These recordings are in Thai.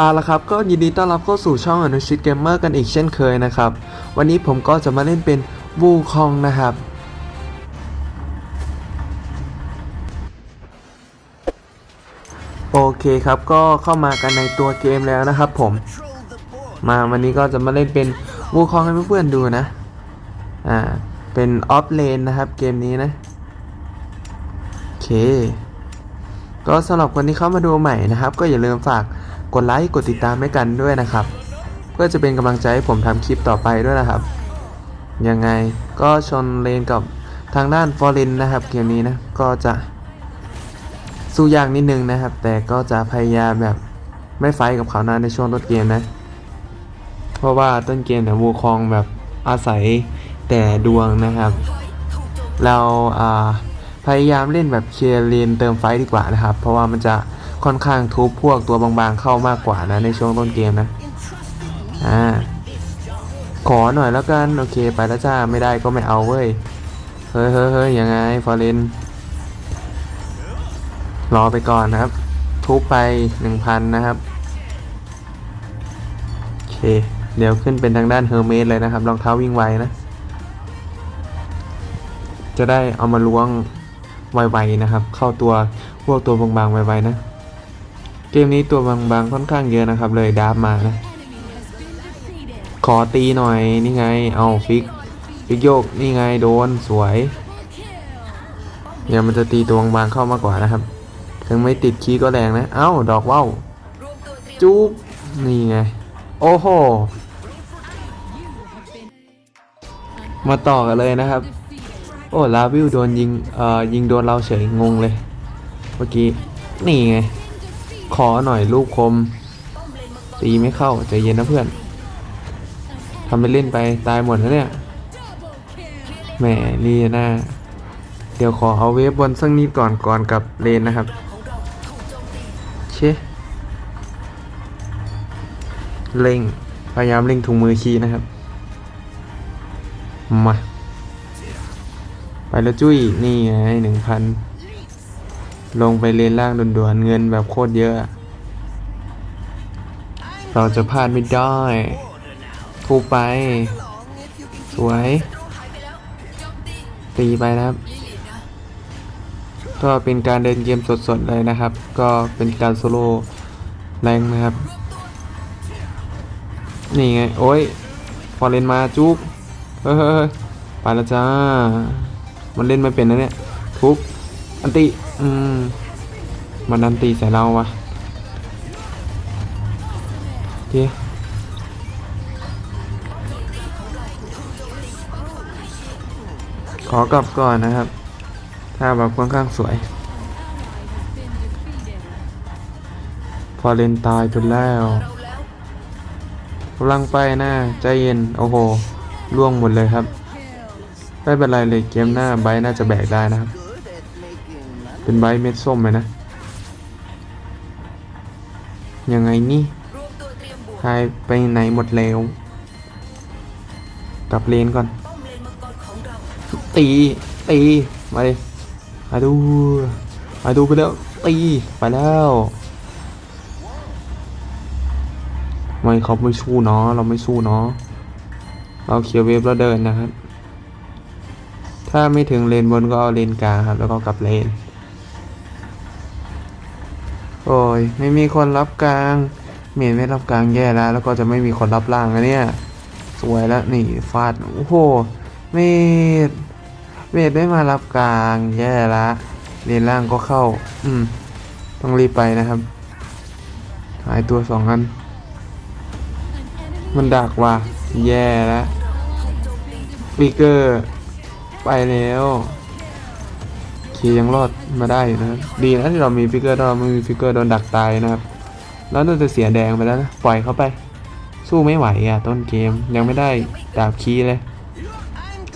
เอาละครับก็ยินดีต้อนรับเข้าสู่ช่องอนุชิตเกมเมอร์กันอีกเช่นเคยนะครับ วันนี้ผมก็จะมาเล่นเป็นวูคองนะครับ โอเคครับก็เข้ามากันในตัวเกมแล้วนะครับผม มาวันนี้ก็จะมาเล่นเป็นวูคองให้เพื่อนๆดูนะ อ่า เป็นออฟเลนนะครับเกมนี้นะ โอเค ก็สำหรับคนที่เข้ามาดูใหม่นะครับ ก็อย่าลืมฝาก กดไลค์กดติดตามให้กันด้วยนะครับ เพื่อจะเป็นกำลังใจให้ผมทำคลิปต่อไปด้วยนะครับ ยังไงก็ชนเลนกับทางด้านฟอร์เรนนะครับเกมนี้นะก็จะสู้ยากนิดนึงนะครับ แต่ก็จะพยายามแบบไม่ไฟกับเขานะในช่วงต้นเกมนะ เพราะว่าต้นเกมเนี่ยวูคองแบบอาศัยแต่ดวงนะครับ เราพยายามเล่นแบบเคลียร์เลนเติมไฟดีกว่านะครับ เพราะว่ามันจะ ค่อนข้างทุบพวกตัวบางๆเข้ามากกว่านะในช่วงต้นเกมนะอ่าขอหน่อยแล้วกันโอเคไปแล้วจ้าไม่ได้ก็ไม่เอาเว้ยเฮ้ยเฮ้ยเฮ้ยยังไงฟอร์เรนรอไปก่อนนะครับ ทุบไปหนึ่งพันนะครับโอเค เดี๋ยวขึ้นเป็นทางด้านเฮอร์เมสเลยนะครับรองเท้าวิ่งไวนะ จะได้เอามาล้วงไวๆนะครับ เข้าตัวพวกตัวบางๆไวๆนะ เกมนี้ตัวบางๆค่อนข้างเยอะนะครับ เลยดาบมานะ ขอตีหน่อยนี่ไง เอาฟิกฟิกโยกนี่ไงโดนสวยเนี่ยมันจะตีตัวบางๆเข้ามากกว่านะครับ ถึงไม่ติดคีย์ก็แรงนะ เอ้า ดอกว่าวจุ๊บนี่ไง โอ้โห มาต่อกันเลยนะครับ โอ้ลาวิวโดนยิงเอ่อยิงโดนเราเฉยงงเลย เมื่อกี้ นี่ไง ขอหน่อยลูกคม ตีไม่เข้าใจเย็นนะเพื่อนทำไปเล่นไปตายหมดแล้วเนี่ยแหมลีน่าเดี๋ยวขอเอาเวฟบนสักนิดก่อนก่อนกับเลนนะครับ เชเล็งพยายามเล็งถุงมือคีนะครับ มา ไปแล้วจุ้ยนี่ไงหนึ่งพัน ลงไปเลนล่างด่วนๆเงินแบบโคตรเยอะ เราจะพลาดไม่ได้ทุบไป สวย ตีไปนะครับ ก็เป็นการเดินเกมสดๆเลยนะครับ ก็เป็นการโซโล่แรงนะครับ นี่ไง โอ้ยพอเล่นมาจุกเฮ้ยเฮ้ยเฮ้ยไปแล้วจ้า มันเล่นไม่เป็นนะเนี่ย ทุบ อันติ อืมมันอันติใส่เราวะโอเคขอกลับก่อนนะครับ ถ้าแบบค่อนข้างสวย พอเลนตายจนแล้วกำลังไปนะใจเย็น โอ้โหล่วงหมดเลยครับ ไม่เป็นไรเลยเกมหน้าไบน่าจะแบกได้นะครับ เป็นไบเม็ดส้มเลยนะ ยังไงนี่หายไปไหนหมดแล้ว กลับเลนก่อน ตี ตี มาดิมาดู มาดูไปแล้ว ตี ไปแล้วไม่เขาไม่สู้เนาะเราไม่สู้เนาะเราเคลียร์เวฟแล้วเดินนะครับ ถ้าไม่ถึงเลนบนก็เอาเลนกลางครับ แล้วก็กลับเลน โอ้ยไม่มีคนรับกลาง เมนไม่รับกลางแย่แล้ว แล้วก็จะไม่มีคนรับล่างนะเนี่ย สวยแล้วนี่ฟาดโอ้โหเมดเมดไม่มารับกลางแย่ละเลนล่างก็เข้า อืม ต้องรีบไปนะครับ หายตัวสองอัน มันดักว่ะแย่แล้วฟิกเกอร์ ไปแล้ว เคยังรอดมาได้นะครับดีนะที่เรามีฟิกเกอร์เราไม่มีฟิกเกอร์โดนดักตายนะครับ แล้วน่าจะเสียแดงไปแล้วนะปล่อยเขาไป สู้ไม่ไหวอะต้นเกมยังไม่ได้ดาบคีเลย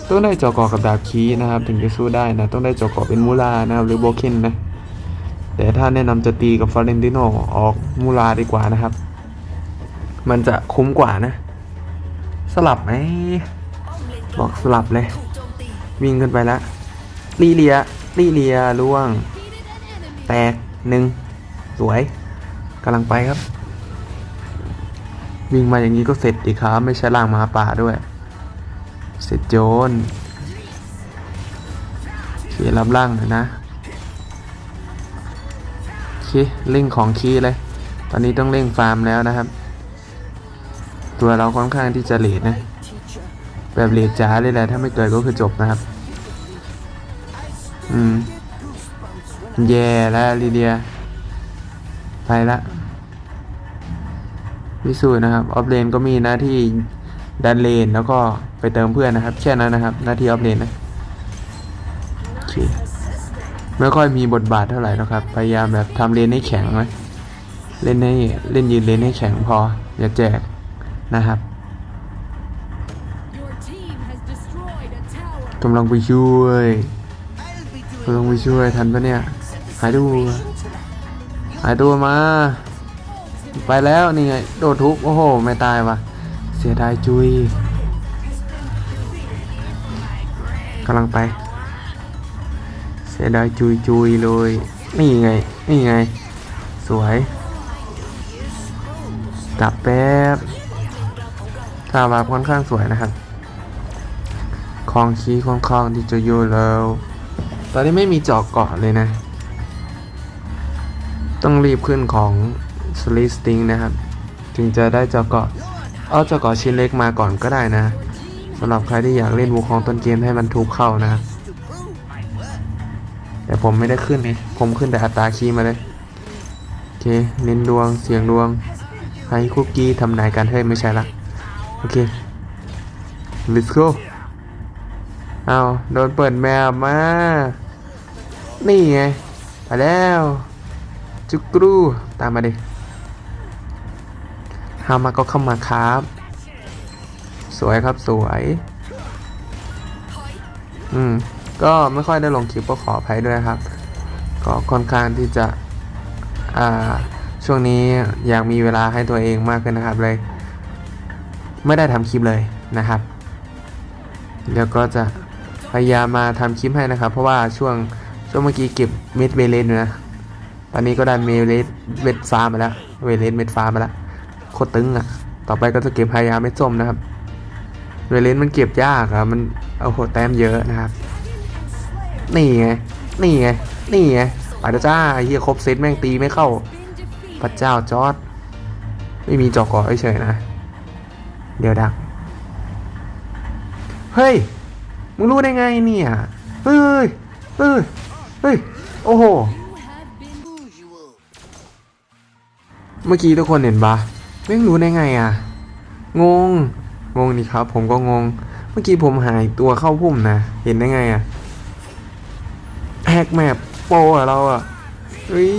ต้องได้จอกอกับดาบคีนะครับ ถึงจะสู้ได้นะต้องได้จอกอเป็นมูลานะครับหรือโบเคนนะแต่ถ้าแนะนำจะตีกับฟอเรนติโนออกมูลาดีกว่านะครับ มันจะคุ้มกว่านะ สลับไหมบอกสลับเลย วิ่งขึ้นไปแล้วลีเลีย ลีเลียล่วง แตกหนึ่งสวยกำลังไปครับ วิ่งมาอย่างนี้ก็เสร็จอีกครับ ไม่ใช่ล่างหมาป่าด้วย เสร็จโจนเครับล่างหน่อยนะเคเร่งของคีเลย ตอนนี้ต้องเร่งฟาร์มแล้วนะครับ ตัวเราค่อนข้างที่จะเลดนะ แบบเลดจ๋าเลยแหละถ้าไม่เกิดก็คือจบนะครับ อืม แย่แล้วลีเดีย ไปละพิสูจน์นะครับออฟเลนก็มีหน้าที่ดันเลนแล้วก็ไปเติมเพื่อนนะครับแค่นั้นนะครับ หน้าที่ออฟเลนนะโอเคไม่ค่อยมีบทบาทเท่าไหร่นะครับ พยายามแบบทำเลนให้แข็งไว้เล่นให้เล่นยืนเลนให้แข็งพอ อย่าแจกนะครับกำลังไปช่วย กำลังไปช่วยทันปะเนี่ย หายตัวหายตัวมา ไปแล้วนี่ไง โดดทุบโอ้โห ไม่ตายวะเสียดายจุยกำลังไป เสียดายจุยจุยเลย นี่ไง นี่ไง สวยกลับแป๊บท่าวาค่อนข้างสวยนะครับคลองคีคลองคองที่จะอยู่แล้ว ตอนนี้ไม่มีจอกเกาะเลยนะ ต้องรีบขึ้นของสลิสติงนะครับ ถึงจะได้จอกเกาะเอาจอกเกาะชิ้นเล็กมาก่อนก็ได้นะสำหรับใครที่อยากเล่นวูคองต้นเกมให้มันทุกเข้านะ แต่ผมไม่ได้ขึ้นไงผมขึ้นแต่อัตราคีมาเลยโอเคเน้นดวงเสียงดวงให้คุกกี้ทำนายการเฮ้ยไม่ใช่ละโอเค let's go เอาโดนเปิดแมปมา นี่ไงไปแล้วจุกรูตามมาดิฮามาก็เข้ามาครับ สวยครับสวย อืม ก็ไม่ค่อยได้ลงคลิปก็ขออภัยด้วยครับ ก็ค่อนข้างที่จะ อ่า ช่วงนี้อยากมีเวลาให้ตัวเองมากขึ้นนะครับเลย ไม่ได้ทำคลิปเลยนะครับเดี๋ยวก็จะพยายามมาทำคลิปให้นะครับ เพราะว่าช่วง ช่วงเมื่อกี้เก็บเม็ดเวเลสอยู่นะ ตอนนี้ก็ได้เมเลสเม็ดฟ้ามาแล้ว เวเลสเม็ดฟ้ามาแล้ว โคตรตึงอะ ต่อไปก็จะเก็บพยายามเม็ดส้มนะครับ เวเลสมันเก็บยากอะมันเอาโหแต้มเยอะนะครับ นี่ไง นี่ไง นี่ไงไปแล้วจ้าไอ้เฮียครบเซตแม่งตีไม่เข้า พระเจ้าจอดไม่มีจอกอเฉยนะ เดี๋ยวดัก เฮ้ย มึงรู้ได้ไงเนี่ย เฮ้ย เฮ้ย เฮ้ย โอ้โห เมื่อกี้ทุกคนเห็นปะไม่รู้ได้ไงอะ งง งงดิครับ ผมก็งง เมื่อกี้ผมหายตัวเข้าพุ่มนะ เห็นได้ไงอะแฮกแมปโปอะเราอะเฮ้ย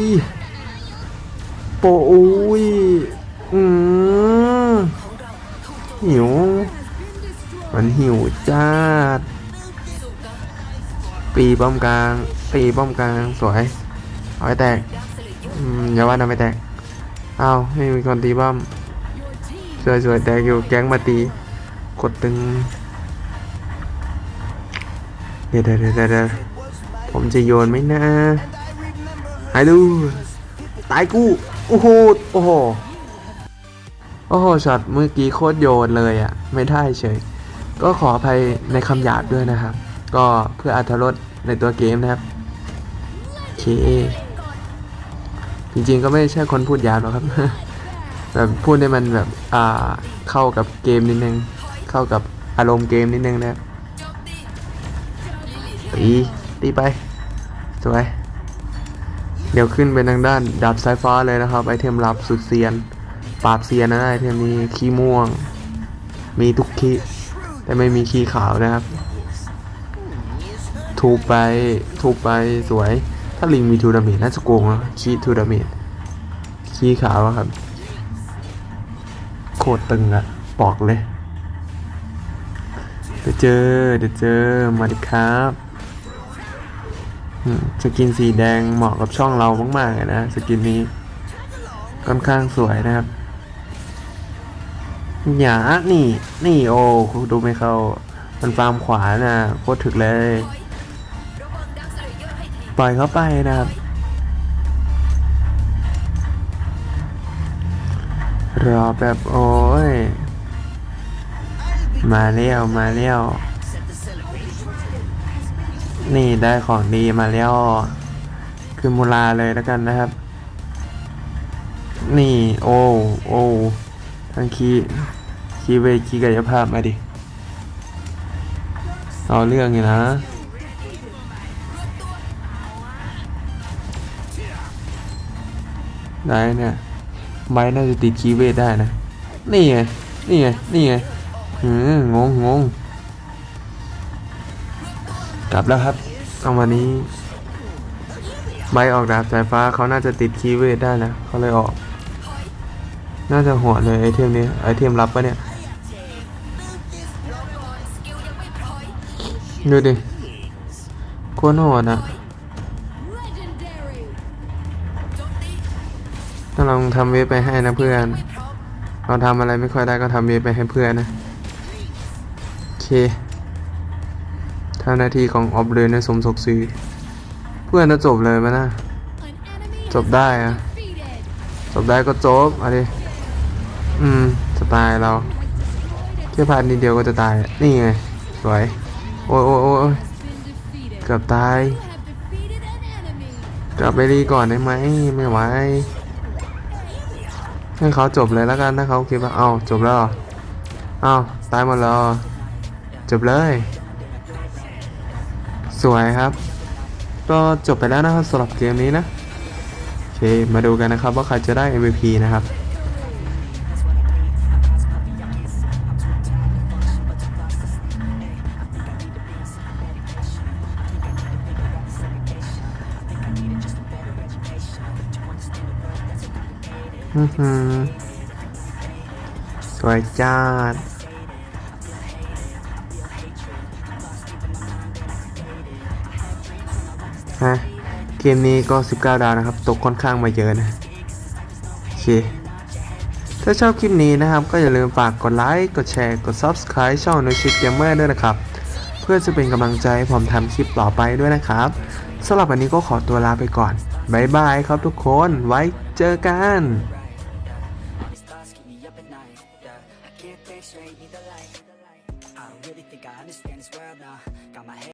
โปอุ้ย อืมหิว มันหิวจ้าปีป้อมกลาง ตีป้อมกลางสวยเอาไปแตกอืมอย่าว่านะไม่แตกเอาไม่มีคนตีป้อม your team สวยๆแตกอยู่แก๊งมาตีกดตึงเดี๋ยวเดี๋ยวเดี๋ยวเดี๋ยวผมจะโยนไหมนะหายดูตายกูโอ้โหโอ้โหโอ้โหช็อตเมื่อกี้โคตรโยนเลยอะ่ะ ไม่ได้เฉย ก็ขออภัยในคำหยาบด้วยนะครับ ก็เพื่ออัธรสในตัวเกมนะครับ เคจริงๆก็ไม่ใช่คนพูดยาบหรอกครับ แบบพูดให้มันแบบอ่าเข้ากับเกมนิดนึง เข้ากับอารมณ์เกมนิดนึงนะครับตีตีไปสวยเดี๋ยวขึ้นไปทางด้านดาบสายฟ้าเลยนะครับ ไอเทมลับสุดเซียน ปราบเซียนนะไอเทมนี้ขี้ม่วง มีทุกขี้แต่ไม่มีขี้ขาวนะครับ ถูกไปถูกไปสวยาลิงมีทูดาเมจน่าจะโกงนะขี้ทูดาเมจขี้ขาวครับ โคตรตึงอะบอกเลยเดี๋ยวเจอเดี๋ยวเจอมาดิครับสกินสีแดงเหมาะกับช่องเรามากๆเลยนะสกินนี้ค่อนข้างสวยนะครับหยานี่ นี่โอ้ดูไม่เข้า มันฟาร์มขวานะโคตรถึกเลย ปล่อยเขาไปนะครับ รอแบบโอ้ย มาเลี้ยวมาเลี้ยว นี่ได้ของดีมาแล้วคือมูลาเลยแล้วกันนะครับ นี่โอ้โอ้ทั้งคีคีเวคีกายภาพมาดิ เอาเรื่องอยู่นะ ได้เนี่ยไบร์ทน่าจะติดคีเวทได้นะ นี่ไง นี่ไง นี่ไงหืงงงงกลับแล้วครับเอาวันนี้ไบร์ทออกดาบสายฟ้าเขาน่าจะติดคีเวทได้นะเขาเลยออก น่าจะหัวเลยไอเทมนี้ไอเทมลับปะเนี่ยดูดิโคตรโหดอะ ถ้าลองทำเวฟไปให้นะเพื่อน เราทำอะไรไม่ค่อยได้ก็ทำเวฟไปให้เพื่อนนะโอเคท่าหน้าที่ของออบเรนในสมศกศรีเพื่อนจะจบเลยมั้ยนะ จบได้อะจบได้ก็จบอะไรอืมจะตายเราแค่พลาดนิดเดียวก็จะตาย นี่ไง สวย โอ้ยโอ้ยโอ้ยเกือบตาย กลับไปรีก่อนได้ไหม ไม่ไหว ให้เขาจบเลยแล้วกันถ้าเขาคิดว่าเอ้าจบแล้วเอ้าตายหมดแล้วจบเลย สวยครับ ก็จบไปแล้วนะครับสำหรับเกมนี้นะโอเคมาดูกันนะครับว่าใครจะได้ MVP นะครับ สวยจัดฮะเกมนี้ก็ 19 ดาวนะครับ ตกค่อนข้างมาเยอะนะโอเค ถ้าชอบคลิปนี้นะครับ ก็อย่าลืมฝากกดไลค์ กดแชร์ กด Subscribe ช่อง No Shit Gamer ด้วยนะครับ เพื่อจะเป็นกำลังใจให้ผมทำคลิปต่อไปด้วยนะครับสำหรับวันนี้ก็ขอตัวลาไปก่อนบายบายครับทุกคน ไว้เจอกัน